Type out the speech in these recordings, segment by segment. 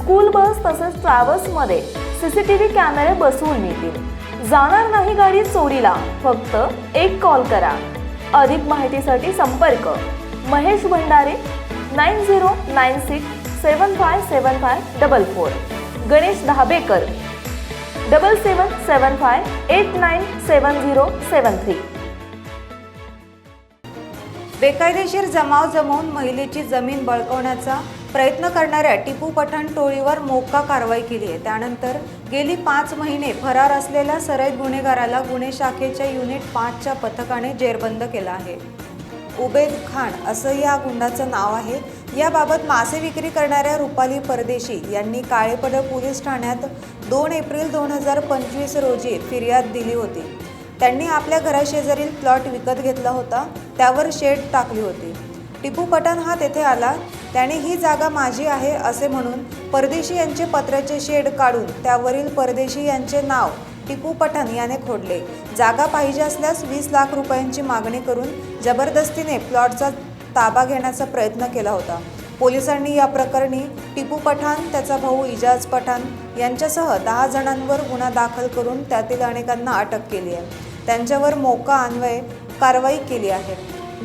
School bus तसेच ट्रॅव्हल्समध्ये CCTV कॅमेरे बसवून मिळतील जाणार नाही गाडी चोरीला फक्त एक कॉल करा. अधिक माहितीसाठी संपर्क. Mahesh Bhandare nine zero nine six seven five seven five double four. Ganesh Dhabekar double seven seven five eight nine seven zero seven three. बेकायदेशीर जमाव जमवून महिलेची जमीन बळकवण्याचा प्रयत्न करणाऱ्या टिपू पठाण टोळीवर मोक्का कारवाई केली आहे. त्यानंतर गेली पाच महिने फरार असलेल्या सराईत गुन्हेगाराला गुन्हे शाखेच्या युनिट पाचच्या पथकाने जेरबंद केला आहे. उबेद खान असं या गुंडाचं नाव आहे. याबाबत मासे विक्री करणाऱ्या रुपाली परदेशी यांनी काळेपड पोलीस ठाण्यात दोन एप्रिल दोन हजार पंचवीस रोजी फिर्याद दिली होती. त्यांनी आपल्या घराशेजारील प्लॉट विकत घेतला होता. त्यावर शेड टाकली होती. टिपू पठाण हा तेथे आला. त्याने ही जागा माझी आहे असे म्हणून परदेशी यांचे पत्र्याचे शेड काढून त्यावरील परदेशी यांचे नाव टिपू पठाण याने खोडले. जागा पाहिजे असल्यास वीस लाख रुपयांची मागणी करून जबरदस्तीने प्लॉटचा ताबा घेण्याचा प्रयत्न केला होता. पोलिसांनी या प्रकरणी टिपू पठाण त्याचा भाऊ इजाज पठाण यांच्यासह दहा जणांवर गुन्हा दाखल करून त्यातील अनेकांना अटक केली आहे. त्यांच्यावर मोका अन्वये कारवाई केली आहे.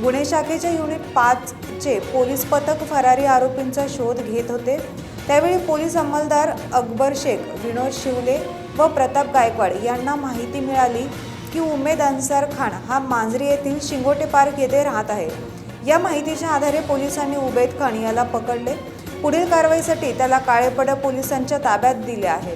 गुन्हे शाखेच्या युनिट पाचचे पोलीस पथक फरारी आरोपींचा शोध घेत होते. त्यावेळी पोलीस अंमलदार अकबर शेख विनोद शिवले व प्रताप गायकवाड यांना माहिती मिळाली की उमेद अन्सार खान हा मांजरी येथील शिंगोटे पार्क येथे राहत आहे. या माहितीच्या आधारे पोलिसांनी उबेद खान याला पकडले. पुढील कारवाईसाठी त्याला काळेपड पोलिसांच्या ताब्यात दिले आहे.